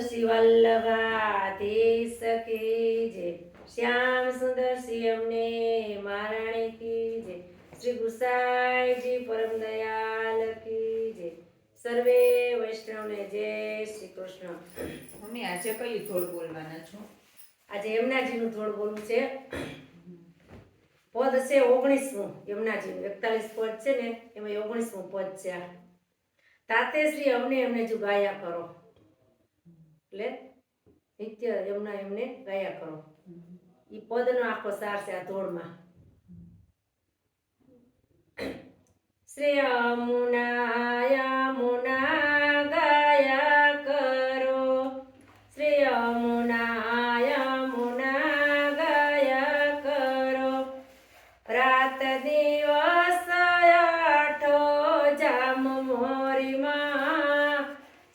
શ્રી વલ્લભાધીશ કે જય શ્યામ સુંદર શ્રી અમને મહારાણી કી જય શ્રી ગુસાઈજી પરમ દયાલ કી જય સર્વે વૈષ્ણવને જય શ્રી કૃષ્ણ. મમ્મી આજે કયું થોડ બોલવાના છો? આજે યમુનાજીનું થોડું બોલવું છે. પદ છે ઓગણીસમું યમુનાજીનું. એકતાલીસ પદ છે ને એમાં ઓગણીસમું પદ છે તાતે શ્રી અમને એમને જો ગાયા કરો. એટલે નિત્ય એમના એમને ગાયા કરો. એ પદનો આખો સાર છે આ ધોળમાં. શ્રી યમુના મુના ગાયા કરો. શ્રેય યમુના મુના ગાયા કરો રાત દિવસ આઠો જામ મોરીમાં.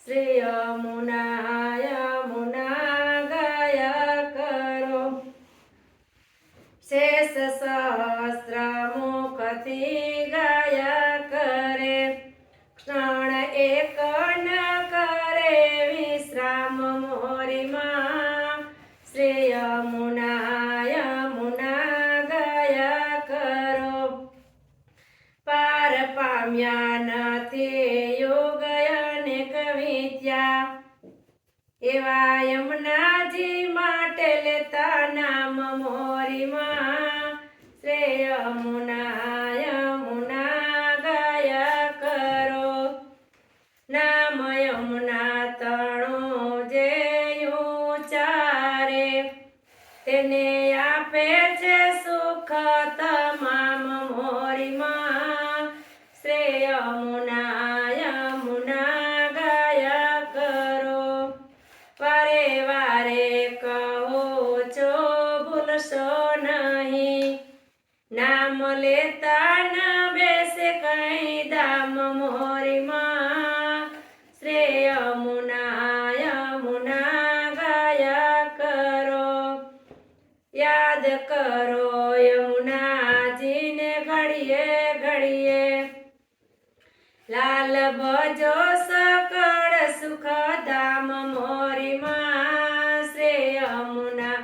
શ્રી યમુના મુખથી ગાયા કરે. ક્ષણ એક ન કરે વિશ્રામ મોરીમાં. શ્રી યમુના યમુના ગાયા કરો. પાર પામ્યા નથી યોગ અનેક વિદ્યા એવા યમુનાજી માટે લેતા નામ મોરીમાં. તેને આપે છે સુખ તમામ મોરીમાં. શ્રેય યમુના યમુના ગાયા કરો. વારે વારે કહો છો ભૂલશો નહીં. નામ લેતા યાદ કરો, યમુનાજીને ઘડીએ ઘડીએ. લાલ ભજો સકળ સુખ ધામ મોરીમાં શ્રેય યમુના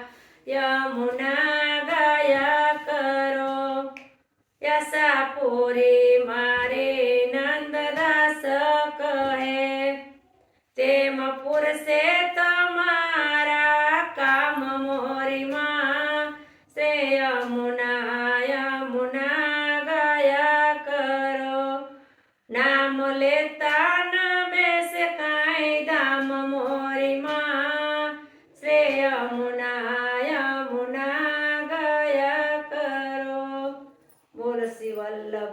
યમુના ગાયા કરો. યશાપુરી મારે નંદદાસ કહે, તેમ પુરસે તમારા નામ લેતા ન બેસે કાંઈ ધામ મોરીમાં. શ્રેય યમુના યમુના ગાયા કરો. બોલ જય